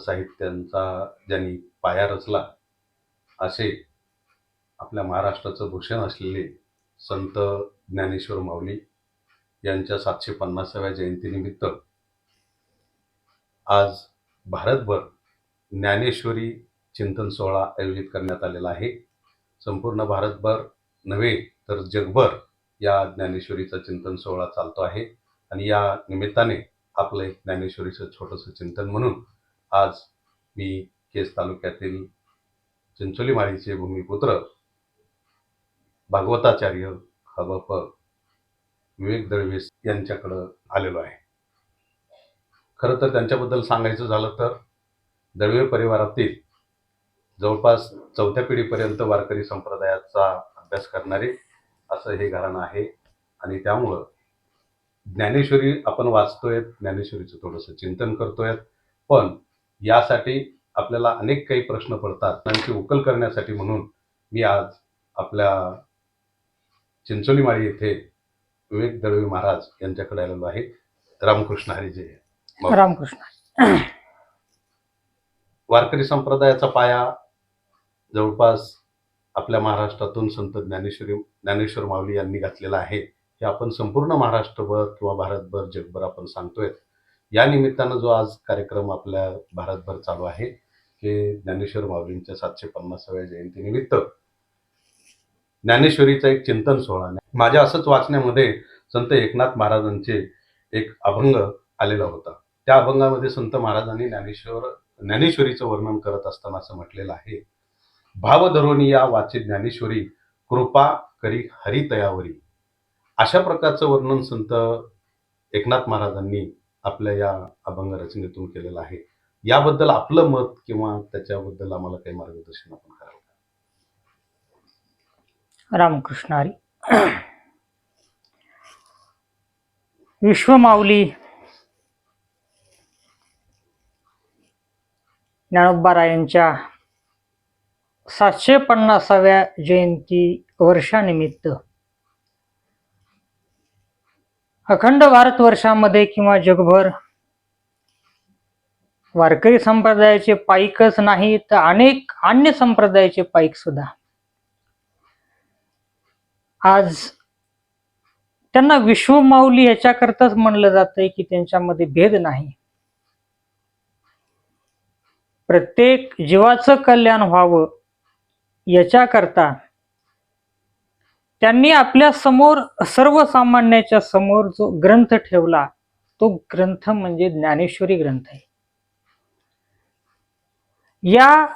साहित्यांचा ज्यांनी पाया रचला असे आपल्या महाराष्ट्राचं भूषण असलेले संत ज्ञानेश्वर माऊली यांच्या सातशे पन्नासाव्या जयंतीनिमित्त आज भारतभर ज्ञानेश्वरी चिंतन सोहळा आयोजित करण्यात आलेला आहे. संपूर्ण भारतभर नव्हे तर जगभर या ज्ञानेश्वरीचा चिंतन सोहळा चालतो आहे. आणि या निमित्ताने आपलं एक ज्ञानेश्वरीचं छोटंसं चिंतन म्हणून आज मी केस तालुक्यातील चिंचोली माळीचे भूमिपुत्र भागवताचार्य हबप विवेक दळवीस यांच्याकडं आलेलो आहे. खरं तर त्यांच्याबद्दल सांगायचं झालं तर दळवे परिवारातील जवळपास चौथ्या पिढीपर्यंत वारकरी संप्रदायाचा अभ्यास करणारे असं हे घराणं आहे आणि त्यामुळं ज्ञानेश्वरी आपण वाचतोय ज्ञानेश्वरीचं थोडंसं चिंतन करतोय पण यासाठी आपल्याला अनेक काही प्रश्न पडतात. त्यांची उकल करण्यासाठी म्हणून मी आज आपल्या चिंचोली माळी येथे विवेक दळवी महाराज यांच्याकडे आलेलो आहे. रामकृष्ण हरिजय. रामकृष्ण. वारकरी संप्रदायाचा पाया जवळपास आपल्या महाराष्ट्रातून संत ज्ञानेश्वरी ज्ञानेश्वर माऊली यांनी घातलेला आहे. हे आपण संपूर्ण महाराष्ट्रभर किंवा भारतभर जगभर आपण सांगतोय. या निमित्तानं जो आज कार्यक्रम आपल्या भारतभर चालू आहे हे ज्ञानेश्वर माऊलींच्या सातशे पन्नासाव्या जयंतीनिमित्त ज्ञानेश्वरीचा एक चिंतन सोहळा. माझ्या असंच वाचण्यामध्ये संत एकनाथ महाराजांचे एक अभंग आलेला होता. त्या अभंगामध्ये संत महाराजांनी ज्ञानेश्वर ज्ञानेश्वरीचं वर्णन करत असताना असं म्हटलेलं आहे भावधरोणी या वाचे ज्ञानेश्वरी कृपा करी हरितयावरी. अशा प्रकारचं वर्णन संत एकनाथ महाराजांनी आपल्या या अभंग रचनेतून केलेलं आहे याबद्दल आपलं मत किंवा त्याच्याबद्दल आम्हाला काही मार्गदर्शन आपण करावं का? रामकृष्ण हरी विश्वमाऊली ज्ञानोबारायांच्या सातशे पन्नासाव्या जयंती वर्षानिमित्त अखंड भारतवर्षामध्ये किंवा जगभर वारकरी संप्रदायाचे पाईकच नाही तर अनेक अन्य संप्रदायाचे पाईक सुद्धा. आज त्यांना विश्वमाऊली याच्याकरताच म्हणलं जातंय की त्यांच्यामध्ये भेद नाही. प्रत्येक जीवाचं कल्याण व्हावं याच्याकरता त्यांनी आपल्यासमोर सर्वसामान्याच्या समोर जो ग्रंथ ठेवला तो ग्रंथ म्हणजे ज्ञानेश्वरी ग्रंथ आहे. या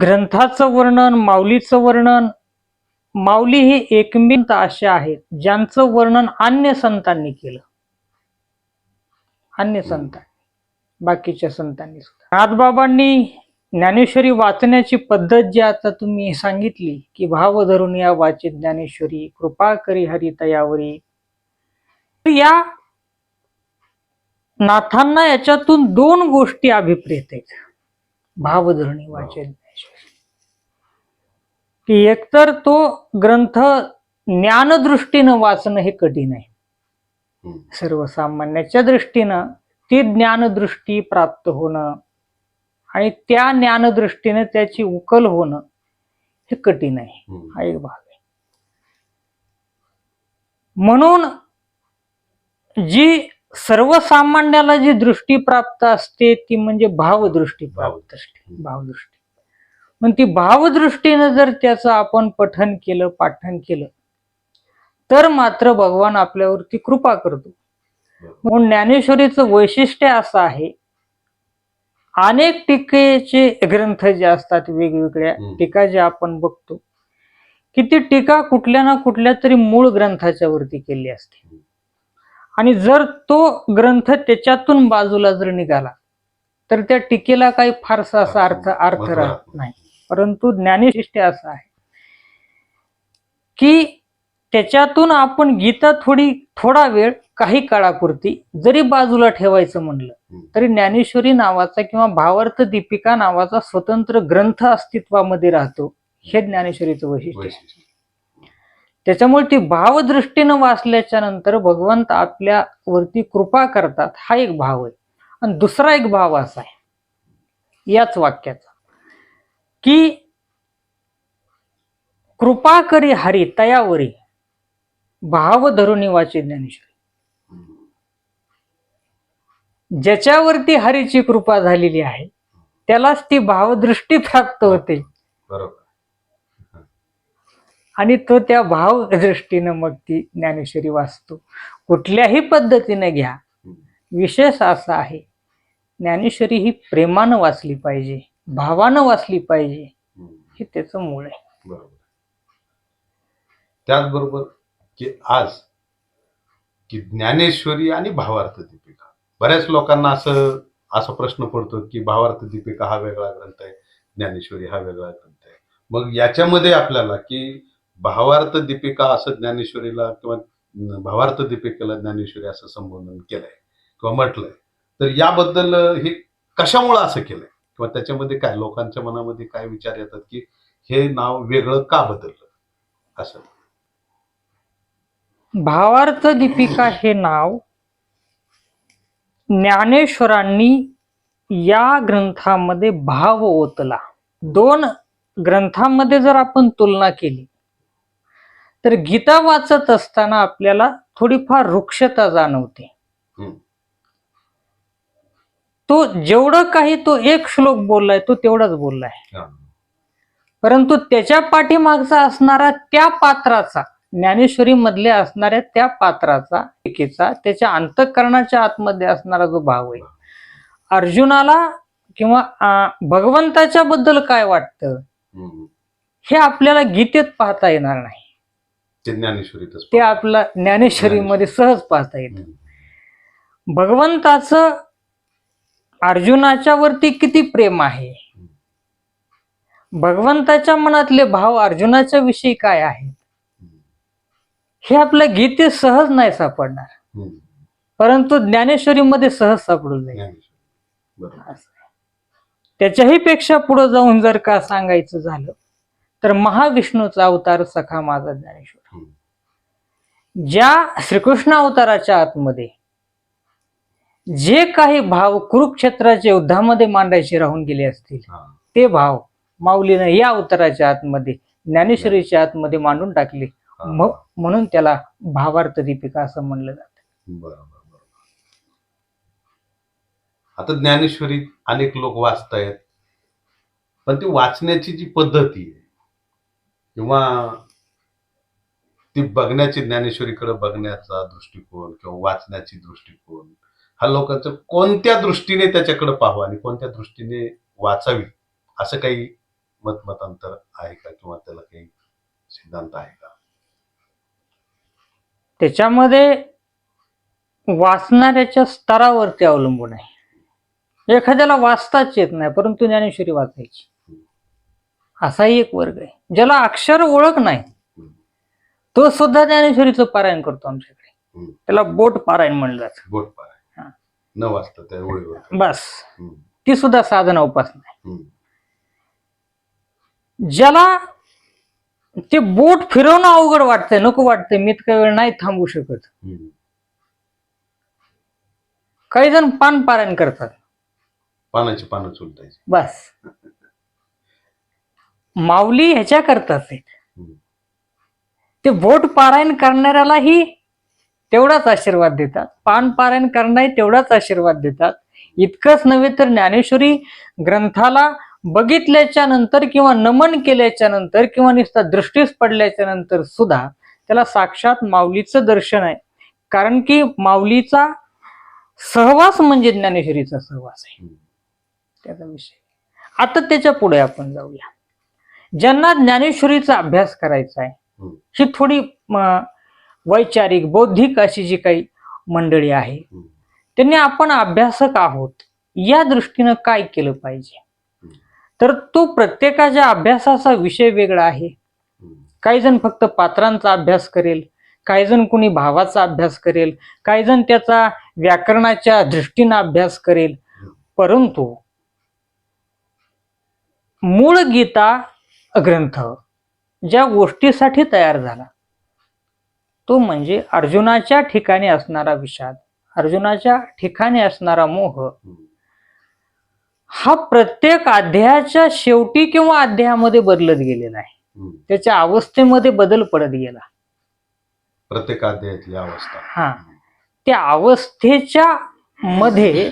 ग्रंथाचं वर्णन माऊलीचं वर्णन माऊली हे एकमेव असे आहेत ज्यांचं वर्णन अन्य संतांनी केलं. अन्य संतांनी बाकीच्या संतांनी सुद्धा. नाथबाबांनी ज्ञानेश्वरी वाचण्याची पद्धत जी आता तुम्ही सांगितली की भाव धरून या वाचे ज्ञानेश्वरी कृपा करी हरी तयावरी. या नाथांना याच्यातून दोन गोष्टी अभिप्रेत आहेत. भावधरणी वाचे ज्ञानेश्वरी. की एकतर तो ग्रंथ ज्ञानदृष्टीनं वाचणं हे कठीण आहे. सर्वसामान्याच्या दृष्टीनं ती ज्ञानदृष्टी प्राप्त होणं आणि त्या ज्ञानदृष्टीने त्याची उकल होणं हे कठीण आहे. हा एक भाग आहे. म्हणून जी सर्वसामान्याला जी दृष्टी प्राप्त असते ती म्हणजे भावदृष्टी प्राप्त असते. भावदृष्टी. मग ती भावदृष्टीनं जर त्याचं आपण पठन केलं पाठन केलं तर मात्र भगवान आपल्यावरती कृपा करतो. म्हणून ज्ञानेश्वरीचं वैशिष्ट्य असं आहे अनेक टीकेचे ग्रंथ जे असतात वेगवेगळ्या. टीका ज्या आपण बघतो की ती टीका कुठल्या ना कुठल्या तरी मूळ ग्रंथाच्या वरती केली असते आणि जर तो ग्रंथ त्याच्यातून बाजूला जर निघाला तर त्या टीकेला काही फारसा असा अर्थ अर्थ राहत नाही परंतु ज्ञानेशिष्ट असं आहे की त्याच्यातून आपण गीता थोडी थोडा वेळ काही काळापुरती जरी बाजूला ठेवायचं म्हणलं. तरी ज्ञानेश्वरी नावाचा किंवा भावार्थ दीपिका नावाचा स्वतंत्र ग्रंथ अस्तित्वामध्ये राहतो हे ज्ञानेश्वरीचं वैशिष्ट्य आहे. वैशिष्ट्य. त्याच्यामुळे ती भावदृष्टीनं वाचल्याच्या नंतर भगवंत आपल्या वरती कृपा करतात हा एक भाव आहे आणि दुसरा एक भाव असा आहे याच वाक्याचा की कृपा करी हरी तयावरी भाव धरुणी वाचे ज्ञानेश्वरी. ज्याच्यावरती हरीची कृपा झालेली आहे त्यालाच ती भावदृष्टी प्राप्त होते. आणि तो त्या भावदृष्टीनं मग ती ज्ञानेश्वरी वाचतो. कुठल्याही पद्धतीने घ्या. विशेष असा आहे ज्ञानेश्वरी ही प्रेमानं वाचली पाहिजे भावानं वाचली पाहिजे. हे त्याचं मूळ आहे. बरोबर. त्याचबरोबर की आज की ज्ञानेश्वरी आणि भावार्थ दीपिका. बऱ्याच लोकांना असं असा प्रश्न पडतो की भावार्थ दीपिका हा वेगळा ग्रंथ आहे ज्ञानेश्वरी हा वेगळा ग्रंथ आहे. मग याच्यामध्ये आपल्याला की भावार्थ दीपिका असं ज्ञानेश्वरीला किंवा भावार्थ दीपिकेला ज्ञानेश्वरी असं संबोधन केलंय किंवा म्हटलंय. तर याबद्दल हे कशामुळं असं केलंय? किंवा त्याच्यामध्ये काय लोकांच्या मनामध्ये काय विचार येतात की हे नाव वेगळं का बदललं? असं. भावार्थ दीपिका हे नाव ज्ञानेश्वरांनी या ग्रंथामध्ये भाव ओतला दोन ग्रंथांमध्ये जर आपण तुलना केली तर गीता वाचत असताना आपल्याला थोडीफार वृक्षता जाणवते. तो जेवढं काही तो एक श्लोक बोललाय तो तेवढाच बोललाय. परंतु त्याच्या पाठीमागचा असणारा त्या पात्राचा ज्ञानेश्वरी मधल्या असणाऱ्या त्या पात्राचा एकेचा त्याच्या अंतःकरणाच्या आतमध्ये असणारा जो भाव आहे. अर्जुनाला किंवा भगवंताच्या बद्दल काय वाटतं. हे आपल्याला गीतेत पाहता येणार नाही. ते ज्ञानेश्वरीतच ते आपला ज्ञानेश्वरीमध्ये सहज पाहता येतं. भगवंताचं अर्जुनाच्या वरती किती प्रेम आहे? भगवंताच्या मनातले भाव अर्जुनाच्या विषयी काय आहेत. हे आपल्या गीतेत सहज नाही सापडणार. परंतु ज्ञानेश्वरीमध्ये सहज सापडून जाईल ज्ञानेश्वरी. त्याच्याही पेक्षा पुढे जाऊन जर का सांगायचं झालं तर महाविष्णूचा अवतार सखा माझा ज्ञानेश्वर. ज्या श्रीकृष्ण अवताराच्या आतमध्ये जे काही भाव कुरुक्षेत्राच्या युद्धामध्ये मांडायचे राहून गेले असतील. ते भाव माऊलीनं या अवताराच्या आतमध्ये ज्ञानेश्वरीच्या आतमध्ये मांडून टाकले हा. म- म्हणून त्याला भावार्थ दीपिका असं म्हणलं जातं. बरोबर बरोबर. आता ज्ञानेश्वरी अनेक लोक वाचतायत पण ती वाचण्याची जी पद्धती आहे किंवा ती बघण्याची ज्ञानेश्वरीकडे बघण्याचा दृष्टिकोन किंवा वाचण्याची दृष्टिकोन हा लोकांचं कोणत्या दृष्टीने त्याच्याकडे पाहावं आणि कोणत्या दृष्टीने वाचावी असं काही मत मतांतर आहे का किंवा त्याला काही सिद्धांत आहे का? त्याच्यामध्ये वाचणाऱ्याच्या स्तरावरती अवलंबून आहे. एखाद्याला वाचताच येत नाही परंतु ज्ञानेश्वरी वाचायची. असाही एक वर्ग आहे. ज्याला अक्षर ओळख नाही तो सुद्धा ज्ञानेश्वरीचं पारायण करतो आमच्याकडे. त्याला बोट पारायण म्हणलं जातं. बोट पाय हा. न वाचता बस. ती सुद्धा साधना उपासना आहे. ज्याला ते बोट फिरवणं अवघड वाटतंय नको वाटतंय. मी इतका वेळ नाही थांबू शकत. काही जण पान पारायण करतात. पानाची पानं चुलतायची. बस. माऊली ह्याच्या करतात. ते बोट पारायण करणाऱ्यालाही तेवढाच आशीर्वाद देतात. पान पारायण करणारे तेवढाच आशीर्वाद देतात. इतकंच नव्हे तर ज्ञानेश्वरी ग्रंथाला बघितल्याच्या नंतर किंवा नमन केल्याच्यानंतर किंवा नुसता दृष्टीस पडल्याच्या नंतर सुद्धा त्याला साक्षात माऊलीचं दर्शन आहे कारण की माऊलीचा सहवास म्हणजे ज्ञानेश्वरीचा सहवास आहे. त्याचा विषय आता त्याच्या पुढे आपण जाऊया ज्यांना ज्ञानेश्वरीचा अभ्यास करायचा आहे. ही थोडी वैचारिक बौद्धिक अशी जी काही मंडळी आहे. त्यांनी आपण अभ्यासक आहोत या दृष्टीनं काय केलं पाहिजे. तर तो प्रत्येकाच्या अभ्यासाचा विषय वेगळा आहे. काही जण फक्त पात्रांचा अभ्यास करेल काही जण कुणी भावाचा अभ्यास करेल काही जण त्याचा व्याकरणाच्या दृष्टीनं अभ्यास करेल. परंतु मूळ गीता ग्रंथ ज्या गोष्टीसाठी तयार झाला तो म्हणजे अर्जुनाच्या ठिकाणी असणारा विषाद अर्जुनाच्या ठिकाणी असणारा मोह. हा प्रत्येक अध्यायाच्या शेवटी किंवा अध्यायामध्ये बदलत गेलेला आहे. त्याच्या अवस्थेमध्ये बदल पडत गेला. प्रत्येक अध्यायातली अवस्था. हा. त्या अवस्थेच्या मध्ये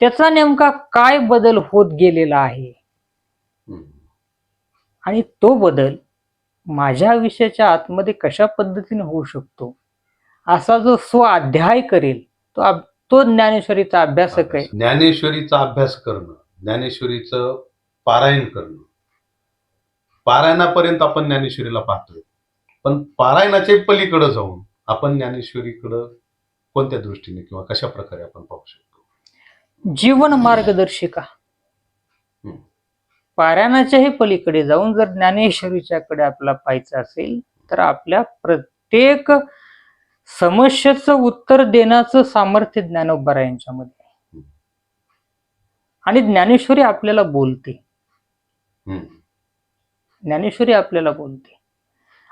त्याचा नेमका काय बदल होत गेलेला आहे. आणि तो बदल माझ्या विषयाच्या आतमध्ये कशा पद्धतीने होऊ शकतो? असा जो स्वाध्याय करेल तो तो ज्ञानेश्वरीचा अभ्यासक आहे. ज्ञानेश्वरीचा अभ्यास करणं. ज्ञानेश्वरीचं पारायण करणं पारायणापर्यंत आपण ज्ञानेश्वरीला पाहतोय पण पारायणाच्या पलीकडे जाऊन आपण ज्ञानेश्वरीकडं कोणत्या दृष्टीने किंवा कशा प्रकारे आपण पाहू शकतो जीवन मार्गदर्शिका. पारायणाच्याही पलीकडे जाऊन जर ज्ञानेश्वरीच्याकडे आपला पाहायचं असेल तर आपल्या प्रत्येक समस्येचं उत्तर देण्याचं सामर्थ्य ज्ञानोबा यांच्यामध्ये. आणि ज्ञानेश्वरी आपल्याला बोलते. हम्म. ज्ञानेश्वरी आपल्याला बोलते.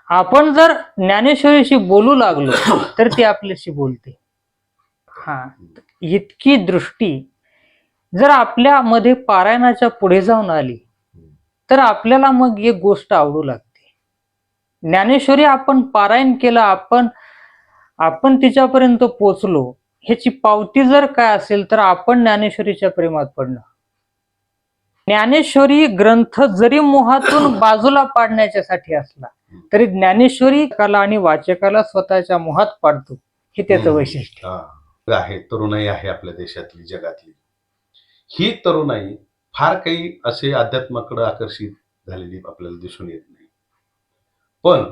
आपण जर ज्ञानेश्वरीशी बोलू लागलो तर ती आपल्याशी बोलते. हा. इतकी दृष्टी. जर आपल्यामध्ये पारायणाच्या पुढे जाऊन आली तर आपल्याला मग एक गोष्ट आवडू लागते. ज्ञानेश्वरी आपण पारायण केलं आपण आपण तिच्यापर्यंत पोचलो ह्याची पावती जर काय असेल तर आपण ज्ञानेश्वरीच्या प्रेमात पडणं ज्ञानेश्वरी ग्रंथ जरी मोहातून बाजूला पाडण्याच्यासाठी असला तरी ज्ञानेश्वरी कला आणि वाचकाला स्वतःच्या मोहात पाडतो. हे त्याचं. वैशिष्ट्य. आहे. तरुणाई आहे आपल्या देशातली जगातली. ही तरुणाई फार काही असे अध्यात्माकडे आकर्षित झालेली आपल्याला दिसून येत नाही. पण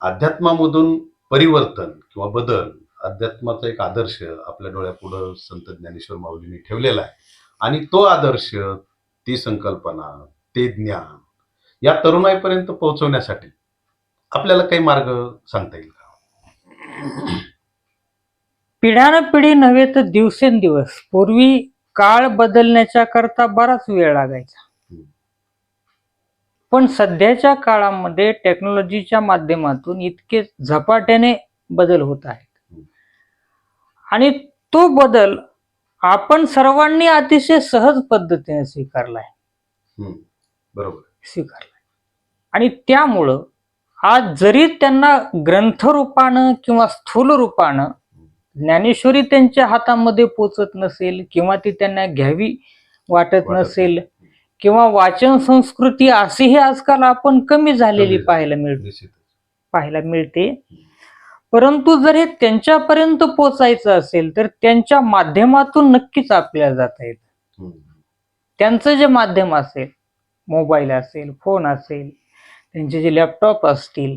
अध्यात्मामधून परिवर्तन किंवा बदल अध्यात्माचा एक आदर्श आपल्या डोळ्यापुढं संत ज्ञानेश्वर माऊलींनी ठेवलेला आहे. आणि तो आदर्श ती संकल्पना ते ज्ञान या तरुणाईपर्यंत पोहोचवण्यासाठी आपल्याला काही मार्ग सांगता येईल का? पिढ्यानपिढी नव्हे तर दिवसेंदिवस. पूर्वी काळ बदलण्याच्या करता बराच वेळ लागायचा. पण सध्याच्या काळामध्ये टेक्नॉलॉजीच्या माध्यमातून इतके झपाट्याने बदल होत आहेत. आणि तो बदल आपण सर्वांनी अतिशय सहज पद्धतीने स्वीकारलाय. बरोबर. स्वीकारलाय. आणि त्यामुळं आज जरी त्यांना ग्रंथरूपानं किंवा स्थूल रूपानं ज्ञानेश्वरी त्यांच्या हातामध्ये पोचत नसेल किंवा ती त्यांना घ्यावी वाटत नसेल किंवा वाचन संस्कृती अशीही आजकाल आपण कमी झालेली पाहायला मिळते. पाहायला मिळते. परंतु जर हे त्यांच्यापर्यंत पोचायचं असेल तर त्यांच्या माध्यमातून नक्कीच आपल्याला जाता येतं. त्यांचं जे माध्यम असेल मोबाईल असेल फोन असेल त्यांचे जे लॅपटॉप असतील.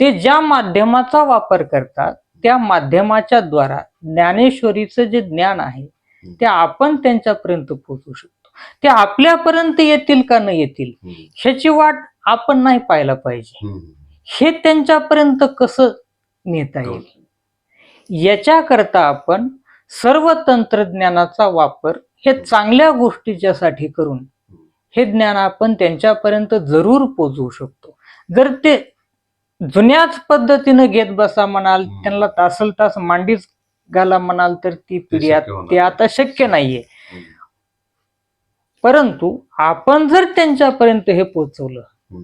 ते ज्या माध्यमाचा वापर करतात त्या माध्यमाच्या द्वारा ज्ञानेश्वरीचं जे ज्ञान आहे ते आपण त्यांच्यापर्यंत पोहोचू शकतो ते आपल्यापर्यंत येतील का न येतील. ह्याची वाट आपण नाही पाहायला पाहिजे. हे त्यांच्यापर्यंत कसं नेता येईल याच्याकरता आपण सर्व तंत्रज्ञानाचा वापर हे चांगल्या गोष्टीच्यासाठी करून हे ज्ञान आपण त्यांच्यापर्यंत जरूर पोचवू शकतो जर ते जुन्याच पद्धतीनं घेत बसा म्हणाल. त्यांना तासल तास मांडीच घाला म्हणाल तर ती पिढी ते. आता शक्य नाहीये. परंतु आपण जर त्यांच्यापर्यंत हे पोचवलं.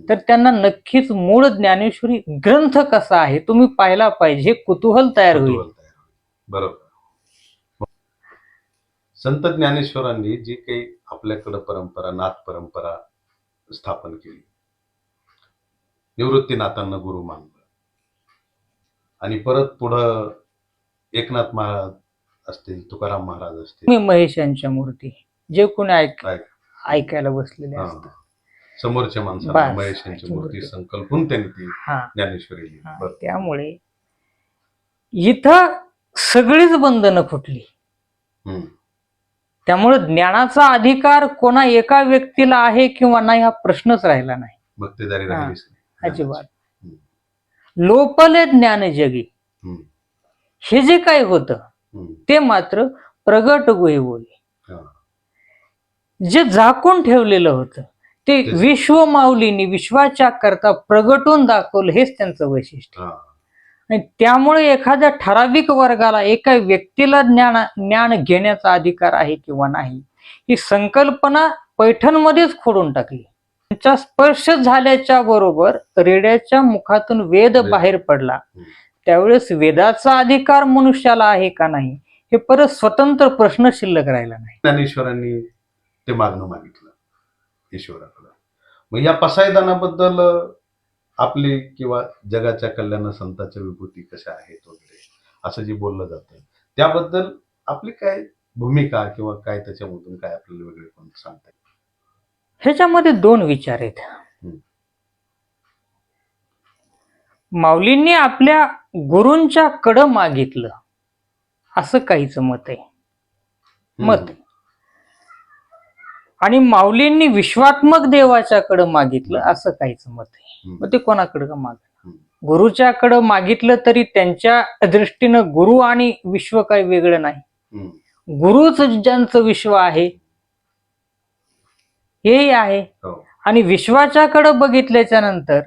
तर त्यांना नक्कीच मूळ ज्ञानेश्वरी ग्रंथ कसा आहे तुम्ही पाहिला पाहिजे कुतूहल तयार होईल. बरोबर संत ज्ञानेश्वरांनी जी काही आपल्याकडं परंपरा नाथ परंपरा स्थापन केली निवृत्तीनाथांना गुरु मानलं आणि परत पुढं एकनाथ महाराज असतील तुकाराम महाराज असतील मी महेश यांच्या मूर्ती जे कोणी ऐक ऐक. ऐकायला बसलेले. असतात समोरच्या माणसाला बस. महेश यांची मूर्ती. संकल्पून त्यांनी ती हा ज्ञानेश्वरी लिहिली. बरं. त्यामुळे इथं सगळीच बंधनं फुटली हम्म. त्यामुळे ज्ञानाचा अधिकार कोणा एका व्यक्तीला आहे किंवा नाही हा प्रश्नच राहिला नाही भक्तेदारी हा. राहिलीच नाही अजिबात हम्म. लोपले ज्ञान जगी हम्म. हे जे काही होतं हम्म. ते मात्र प्रगट गोई बोले हा. जे झाकून ठेवलेलं होतं ते. विश्व माऊलींनी विश्वाच्या करता प्रगटून दाखवलं हेच त्यांचं वैशिष्ट्य. आणि त्यामुळे एखाद्या ठराविक वर्गाला एका व्यक्तीला ज्ञान ज्ञान घेण्याचा अधिकार आहे किंवा नाही ही संकल्पना पैठणमध्येच खोडून टाकली त्यांचा स्पर्श झाल्याच्या बरोबर रेड्याच्या मुखातून वेद. बाहेर पडला. त्यावेळेस वेदाचा अधिकार मनुष्याला आहे का नाही हे परत स्वतंत्र प्रश्न शिल्लक राहिला नाही ज्ञानेश्वरांनी ते मागणं मागितलं ईश्वराकडं. मग या पसायदानाबद्दल आपली किंवा जगाच्या कल्याण संतांच्या विभूती कशा आहेत वगैरे असं जे बोललं जातं. त्याबद्दल आपली काय भूमिका किंवा काय त्याच्यामधून काय आपल्याला वेगळे पण सांगता येईल? ह्याच्यामध्ये दोन विचार आहेत. माऊलींनी आपल्या गुरूंच्या कडं मागितलं. असं काहीच मत आहे. मत. आणि माऊलींनी विश्वात्मक देवाच्याकडं मागितलं असं काहीच मत आहे. मग ते कोणाकडं का माग. गुरुच्याकडं मागितलं तरी त्यांच्या दृष्टीनं गुरु आणि विश्व काही वेगळं नाही. गुरुच ज्यांचं विश्व आहे हेही आहे हो. आणि विश्वाच्याकडे बघितल्याच्या नंतर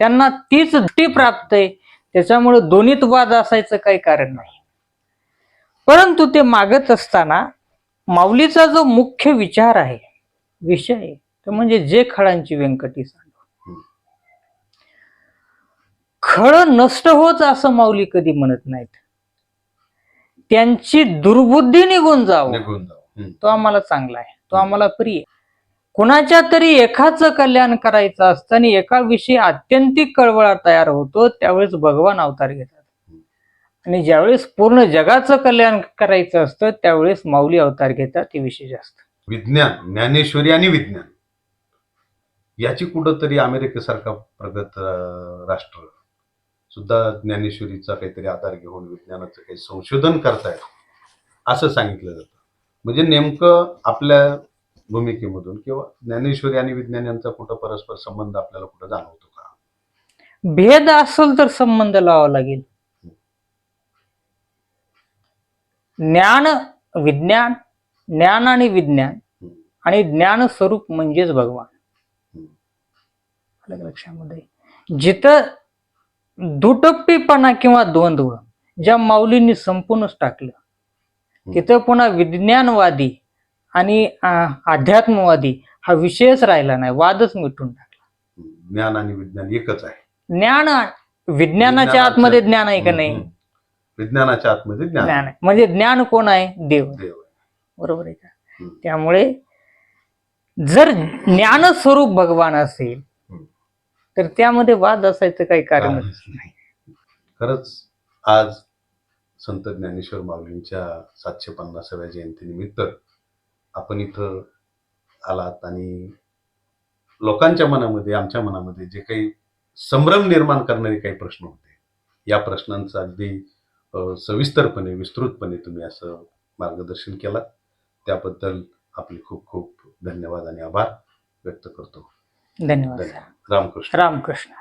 त्यांना तीच दृष्टी प्राप्त आहे त्याच्यामुळे दोन्हीत वाद असायचं काही कारण नाही परंतु ते मागत असताना माऊलीचा जो मुख्य विचार आहे विषय आहे, तो म्हणजे जे खळांची व्यंकटी हम्म. खळ नष्ट होत असं माऊली कधी म्हणत नाहीत. त्यांची दुर्बुद्धी निघून जावं. तो आम्हाला चांगला आहे. तो आम्हाला प्रिय. कुणाच्या तरी एकाचं कल्याण करायचं असतं आणि एका विषयी अत्यंतिक कळवळा तयार होतो त्यावेळेस भगवान अवतार घेतात. आणि ज्यावेळेस पूर्ण जगाचं कल्याण करायचं असतं त्यावेळेस माऊली अवतार घेतात हे विशेष असतं विज्ञान ज्ञानेश्वरी आणि विज्ञान. याची कुठंतरी अमेरिकेसारखा प्रगत राष्ट्र सुद्धा ज्ञानेश्वरीचा काहीतरी आधार घेऊन विज्ञानाचं काही संशोधन करतायत असं सांगितलं जातं. म्हणजे नेमकं आपल्या भूमिकेमधून किंवा ज्ञानेश्वरी आणि विज्ञान यांचा कुठं परस्पर संबंध आपल्याला कुठं जाणवतो का? भेद असेल तर संबंध लावावा लागेल. ज्ञान विज्ञान ज्ञान आणि विज्ञान. आणि ज्ञान स्वरूप म्हणजेच भगवान लक्षामध्ये जिथं दुटप्पीपणा किंवा द्वंद्व ज्या माऊलींनी संपूर्णच टाकलं तिथं पुन्हा विज्ञानवादी आणि अध्यात्मवादी हा विषयच राहिला नाही वादच मिटून टाकला ज्ञान आणि विज्ञान एकच आहे ज्ञान विज्ञानाच्या आतमध्ये ज्ञान आहे का नाही. विज्ञानाच्या आतमध्ये ज्ञान आहे म्हणजे ज्ञान कोण आहे देव. देव. बरोबर आहे का. त्यामुळे जर ज्ञान स्वरूप भगवान असेल. तर त्यामध्ये वाद असायचं काही कारणच नाही खरंच आज संत ज्ञानेश्वर माऊलींच्या सातशे पन्नासाव्या जयंतीनिमित्त आपण इथं आलात आणि लोकांच्या मनामध्ये आमच्या मनामध्ये जे काही संभ्रम निर्माण करणारे काही प्रश्न होते या प्रश्नांचं अगदी सविस्तरपणे विस्तृतपणे तुम्ही असं मार्गदर्शन केलं त्याबद्दल आपले खूप खूप धन्यवाद आणि आभार व्यक्त करतो. धन्यवाद रामकृष्ण. रामकृष्ण.